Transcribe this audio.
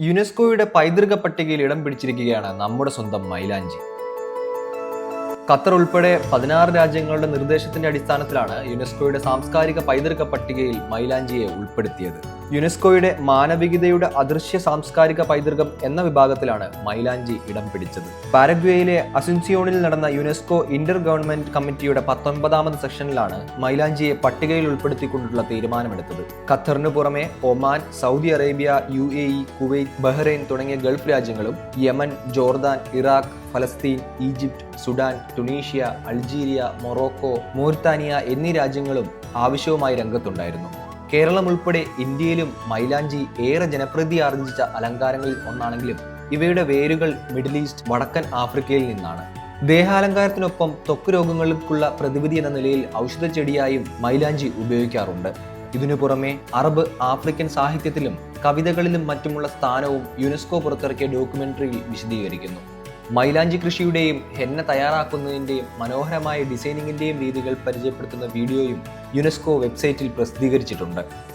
യുനെസ്കോയുടെ പൈതൃക പട്ടികയിൽ ഇടം പിടിച്ചിരിക്കുകയാണ് നമ്മുടെ സ്വന്തം മൈലാഞ്ചി. ഖത്തർ ഉൾപ്പെടെ പതിനാറ് രാജ്യങ്ങളുടെ നിർദ്ദേശത്തിന്റെ അടിസ്ഥാനത്തിലാണ് യുനെസ്കോയുടെ സാംസ്കാരിക പൈതൃക പട്ടികയിൽ മൈലാഞ്ചിയെ ഉൾപ്പെടുത്തിയത്. യുനെസ്കോയുടെ മാനവികതയുടെ അദൃശ്യ സാംസ്കാരിക പൈതൃകം എന്ന വിഭാഗത്തിലാണ് മൈലാഞ്ചി ഇടം പിടിച്ചത്. പാരഗ്വേയിലെ അസുൻസിയോണിൽ നടന്ന യുനെസ്കോ ഇന്റർ ഗവൺമെന്റ് കമ്മിറ്റിയുടെ പത്തൊൻപതാമത് സെഷനിലാണ് മൈലാഞ്ചിയെ പട്ടികയിൽ ഉൾപ്പെടുത്തിക്കൊണ്ടുള്ള തീരുമാനമെടുത്തത്. ഖത്തറിനു പുറമെ Oman Saudi Arabia U A E Kuwait Bahrain തുടങ്ങിയ ഗൾഫ് രാജ്യങ്ങളും യമൻ ജോർദാൻ ഇറാഖ് ഫലസ്തീൻ Egypt Sudan Tunisia Algeria Morocco Mauritania എന്നീ രാജ്യങ്ങളും ആവശ്യവുമായി രംഗത്തുണ്ടായിരുന്നു. കേരളം ഉൾപ്പെടെ ഇന്ത്യയിലും മൈലാഞ്ചി ഏറെ ജനപ്രീതി ആർജിച്ച അലങ്കാരങ്ങളിൽ ഒന്നാണെങ്കിലും ഇവയുടെ വേരുകൾ മിഡിൽ ഈസ്റ്റ് വടക്കൻ ആഫ്രിക്കയിൽ നിന്നാണ്. ദേഹാലങ്കാരത്തിനൊപ്പം ത്വക്ക് രോഗങ്ങൾക്കുള്ള പ്രതിവിധി എന്ന നിലയിൽ ഔഷധ ചെടിയായും മൈലാഞ്ചി ഉപയോഗിക്കാറുണ്ട്. ഇതിനു പുറമെ അറബ് ആഫ്രിക്കൻ സാഹിത്യത്തിലും കവിതകളിലും മറ്റുമുള്ള സ്ഥാനവും യുനെസ്കോ പുറത്തിറക്കിയ ഡോക്യുമെന്ററിയിൽ വിശദീകരിക്കുന്നു. മൈലാഞ്ചി കൃഷിയുടെയും ഹെന്ന തയ്യാറാക്കുന്നതിന്റെയും മനോഹരമായ ഡിസൈനിങ്ങിന്റെയും രീതികൾ പരിചയപ്പെടുത്തുന്ന വീഡിയോയും യുനെസ്കോ വെബ്സൈറ്റിൽ പ്രസിദ്ധീകരിച്ചിട്ടുണ്ട്.